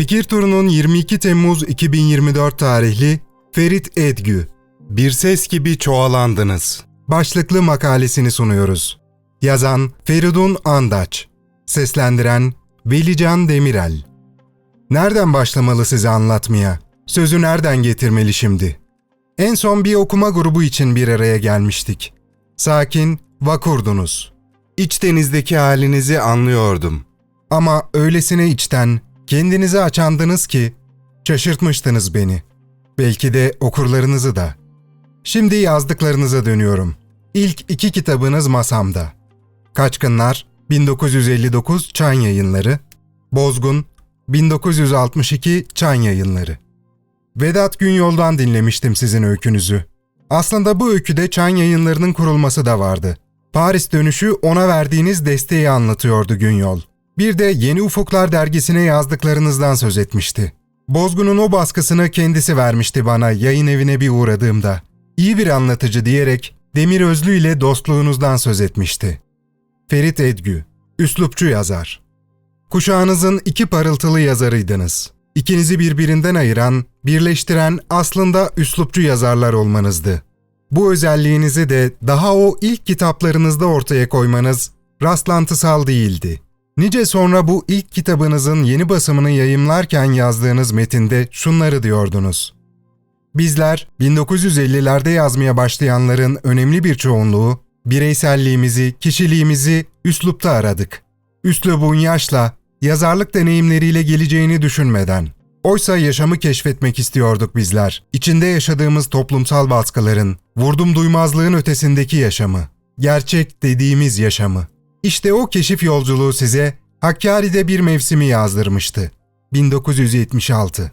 Fikir Turu'nun 22 Temmuz 2024 tarihli Ferit Edgü, Bir Ses Gibi Çoğalandınız başlıklı makalesini sunuyoruz. Yazan Feridun Andaç, seslendiren Velican Demirel. Nereden başlamalı size anlatmaya? Sözü nereden getirmeli şimdi? En son bir okuma grubu için bir araya gelmiştik. Sakin, vakurdunuz. İç denizdeki halinizi anlıyordum. Ama öylesine içten, kendinizi açandınız ki şaşırtmıştınız beni. Belki de okurlarınızı da. Şimdi yazdıklarınıza dönüyorum. İlk iki kitabınız masamda. Kaçkınlar 1959 Çan Yayınları, Bozgun 1962 Çan Yayınları. Vedat Günyol'dan dinlemiştim sizin öykünüzü. Aslında bu öyküde Çan Yayınları'nın kurulması da vardı. Paris dönüşü ona verdiğiniz desteği anlatıyordu Günyol. Bir de Yeni Ufuklar dergisine yazdıklarınızdan söz etmişti. Bozgun'un o baskısını kendisi vermişti bana yayın evine bir uğradığımda. İyi bir anlatıcı diyerek Demir Özlü ile dostluğunuzdan söz etmişti. Ferit Edgü, üslupçu yazar. Kuşağınızın iki parıltılı yazarıydınız. İkinizi birbirinden ayıran, birleştiren aslında üslupçu yazarlar olmanızdı. Bu özelliğinizi de daha o ilk kitaplarınızda ortaya koymanız rastlantısal değildi. Nice sonra bu ilk kitabınızın yeni basımını yayımlarken yazdığınız metinde şunları diyordunuz. Bizler 1950'lerde yazmaya başlayanların önemli bir çoğunluğu bireyselliğimizi, kişiliğimizi üslupta aradık. Üslubun yaşla, yazarlık deneyimleriyle geleceğini düşünmeden. Oysa yaşamı keşfetmek istiyorduk bizler. İçinde yaşadığımız toplumsal baskıların, vurdum duymazlığın ötesindeki yaşamı. Gerçek dediğimiz yaşamı. İşte o keşif yolculuğu size Hakkari'de bir mevsimi yazdırmıştı. 1976.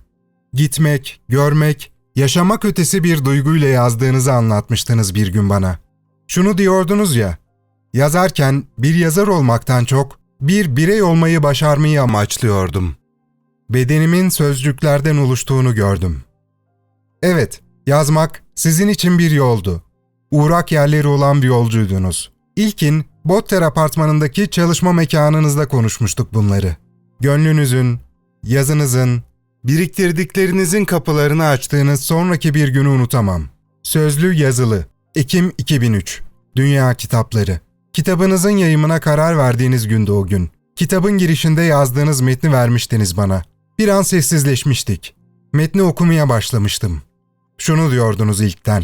Gitmek, görmek, yaşamak ötesi bir duyguyla yazdığınızı anlatmıştınız bir gün bana. Şunu diyordunuz ya, yazarken bir yazar olmaktan çok bir birey olmayı başarmayı amaçlıyordum. Bedenimin sözcüklerden oluştuğunu gördüm. Evet, yazmak sizin için bir yoldu. Uğrak yerleri olan bir yolcuydunuz. İlkin Botter apartmanındaki çalışma mekanınızda konuşmuştuk bunları. Gönlünüzün, yazınızın, biriktirdiklerinizin kapılarını açtığınız sonraki bir günü unutamam. Sözlü yazılı. Ekim 2003. Dünya Kitapları. Kitabınızın yayımına karar verdiğiniz gündü o gün. Kitabın girişinde yazdığınız metni vermiştiniz bana. Bir an sessizleşmiştik. Metni okumaya başlamıştım. Şunu diyordunuz ilkten.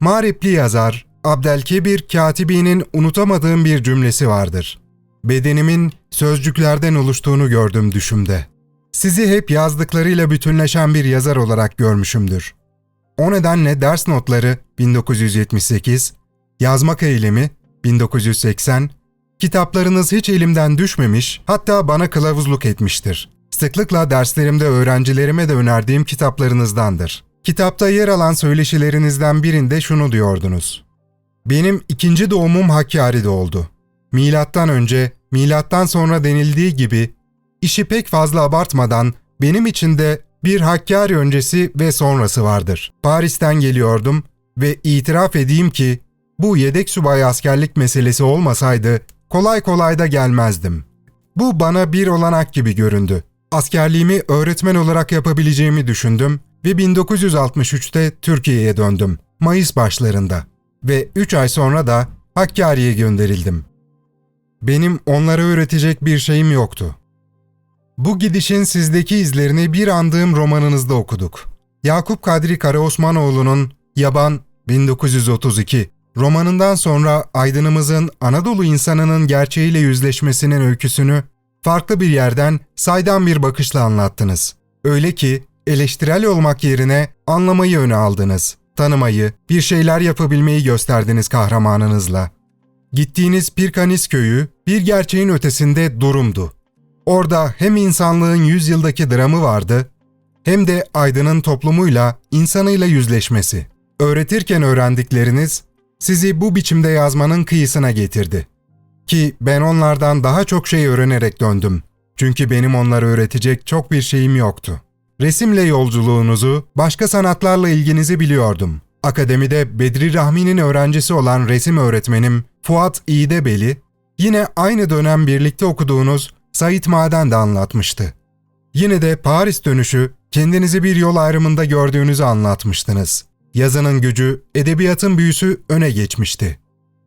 Mağripli yazar, Abdelkebir Katibi'nin unutamadığım bir cümlesi vardır. Bedenimin sözcüklerden oluştuğunu gördüm düşümde. Sizi hep yazdıklarıyla bütünleşen bir yazar olarak görmüşümdür. O nedenle ders notları 1978, yazmak eylemi 1980, kitaplarınız hiç elimden düşmemiş, hatta bana kılavuzluk etmiştir. Sıklıkla derslerimde öğrencilerime de önerdiğim kitaplarınızdandır. Kitapta yer alan söyleşilerinizden birinde şunu diyordunuz. Benim ikinci doğumum Hakkari'de oldu. Milattan önce, milattan sonra denildiği gibi işi pek fazla abartmadan benim için de bir Hakkari öncesi ve sonrası vardır. Paris'ten geliyordum ve itiraf edeyim ki bu yedek subay askerlik meselesi olmasaydı kolay kolay da gelmezdim. Bu bana bir olanak gibi göründü. Askerliğimi öğretmen olarak yapabileceğimi düşündüm ve 1963'te Türkiye'ye döndüm. Mayıs başlarında. Ve 3 ay sonra da Hakkari'ye gönderildim. Benim onlara öğretecek bir şeyim yoktu. Bu gidişin sizdeki izlerini bir andığım romanınızda okuduk. Yakup Kadri Karaosmanoğlu'nun Yaban 1932 romanından sonra aydınımızın Anadolu insanının gerçeğiyle yüzleşmesinin öyküsünü farklı bir yerden saydam bir bakışla anlattınız. Öyle ki eleştirel olmak yerine anlamayı öne aldınız. Tanımayı, bir şeyler yapabilmeyi gösterdiniz kahramanınızla. Gittiğiniz Pirkanis köyü bir gerçeğin ötesinde durumdu. Orada hem insanlığın yüzyıldaki dramı vardı, hem de aydının toplumuyla, insanıyla yüzleşmesi. Öğretirken öğrendikleriniz sizi bu biçimde yazmanın kıyısına getirdi. Ki ben onlardan daha çok şey öğrenerek döndüm. Çünkü benim onları öğretecek çok bir şeyim yoktu. Resimle yolculuğunuzu, başka sanatlarla ilginizi biliyordum. Akademide Bedri Rahmi'nin öğrencisi olan resim öğretmenim Fuat İğdebeli, yine aynı dönem birlikte okuduğunuz Sait Maden de anlatmıştı. Yine de Paris dönüşü kendinizi bir yol ayrımında gördüğünüzü anlatmıştınız. Yazının gücü, edebiyatın büyüsü öne geçmişti.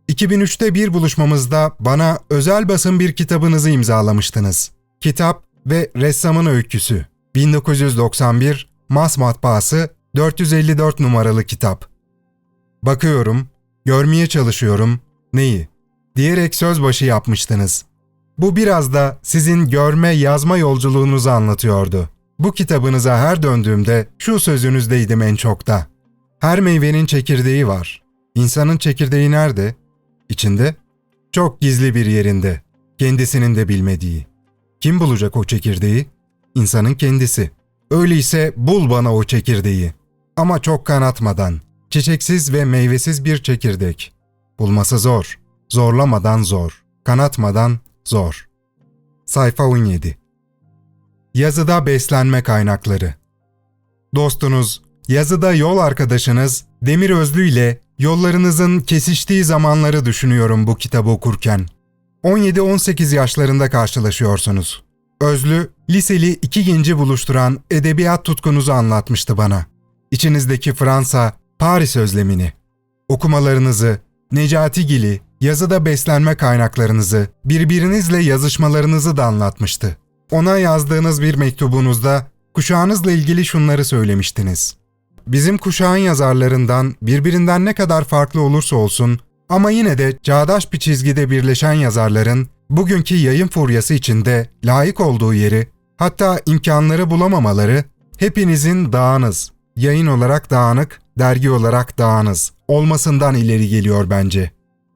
2003'te bir buluşmamızda bana özel basın bir kitabınızı imzalamıştınız. Kitap ve Ressamın Öyküsü. 1991 Mas Matbaası 454 numaralı kitap. Bakıyorum, görmeye çalışıyorum, neyi? Diyerek söz başı yapmıştınız. Bu biraz da sizin görme yazma yolculuğunuzu anlatıyordu. Bu kitabınıza her döndüğümde şu sözünüzdeydim en çok da. Her meyvenin çekirdeği var. İnsanın çekirdeği nerede? İçinde? Çok gizli bir yerinde. Kendisinin de bilmediği. Kim bulacak o çekirdeği? İnsanın kendisi. Öyleyse bul bana o çekirdeği. Ama çok kanatmadan. Çiçeksiz ve meyvesiz bir çekirdek. Bulması zor. Zorlamadan zor. Kanatmadan zor. Sayfa 17 Yazıda beslenme kaynakları Dostunuz, yazıda yol arkadaşınız Demir Özlü ile yollarınızın kesiştiği zamanları düşünüyorum bu kitabı okurken. 17-18 yaşlarında karşılaşıyorsunuz. Özlü, liseli iki genci buluşturan edebiyat tutkunuzu anlatmıştı bana. İçinizdeki Fransa, Paris özlemini. Okumalarınızı, Necatigil'i, yazıda beslenme kaynaklarınızı, birbirinizle yazışmalarınızı da anlatmıştı. Ona yazdığınız bir mektubunuzda kuşağınızla ilgili şunları söylemiştiniz. Bizim kuşağın yazarlarından birbirinden ne kadar farklı olursa olsun ama yine de çağdaş bir çizgide birleşen yazarların bugünkü yayın furyası içinde layık olduğu yeri, hatta imkanları bulamamaları hepinizin dağınız, yayın olarak dağınık, dergi olarak dağınız olmasından ileri geliyor bence.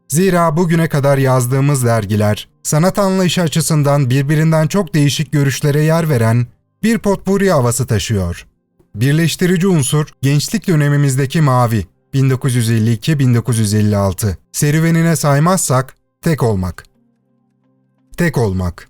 Zira bugüne kadar yazdığımız dergiler, sanat anlayışı açısından birbirinden çok değişik görüşlere yer veren bir potpuri havası taşıyor. Birleştirici unsur gençlik dönemimizdeki Mavi 1952-1956 serüvenine saymazsak tek olmak. Tek olmak.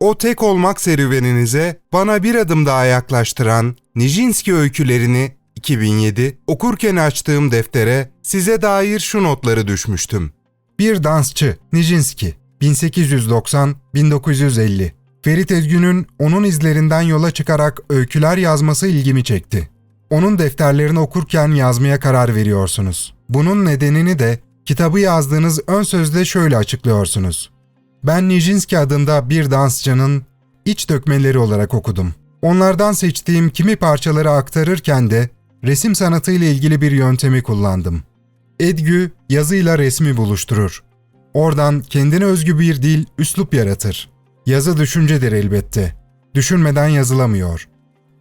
O tek olmak serüveninize bana bir adım daha yaklaştıran Nijinsky öykülerini 2007 okurken açtığım deftere size dair şu notları düşmüştüm. Bir dansçı Nijinsky 1890-1950 Ferit Ezgün'ün onun izlerinden yola çıkarak öyküler yazması ilgimi çekti. Onun defterlerini okurken yazmaya karar veriyorsunuz. Bunun nedenini de kitabı yazdığınız ön sözde şöyle açıklıyorsunuz. Ben Nijinsky adında bir dansçının iç dökmeleri olarak okudum. Onlardan seçtiğim kimi parçaları aktarırken de resim sanatı ile ilgili bir yöntemi kullandım. Edgü yazıyla resmi buluşturur. Oradan kendine özgü bir dil, üslup yaratır. Yazı düşüncedir elbette. Düşünmeden yazılamıyor.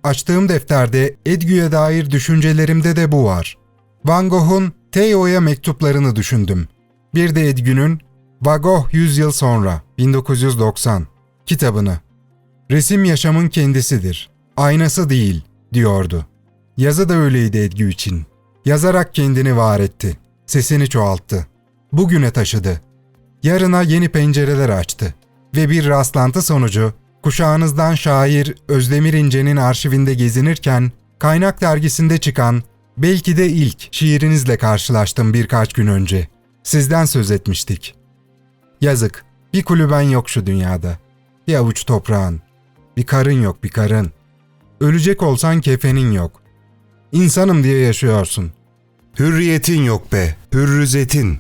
Açtığım defterde Edgü'ye dair düşüncelerimde de bu var. Van Gogh'un Theo'ya mektuplarını düşündüm. Bir de Edgü'nün Van Gogh 100 yıl sonra 1990 kitabını. Resim yaşamın kendisidir. Aynası değil diyordu. Yazı da öyleydi Edgü için. Yazarak kendini var etti. Sesini çoğalttı. Bugüne taşıdı. Yarına yeni pencereler açtı. Ve bir rastlantı sonucu kuşağınızdan şair Özdemir İnce'nin arşivinde gezinirken Kaynak dergisinde çıkan belki de ilk şiirinizle karşılaştım birkaç gün önce. Sizden söz etmiştik. Yazık, bir kulüben yok şu dünyada. Bir avuç toprağın. Bir karın yok bir karın. Ölecek olsan kefenin yok. İnsanım diye yaşıyorsun. Hürriyetin yok be, hürrüzetin.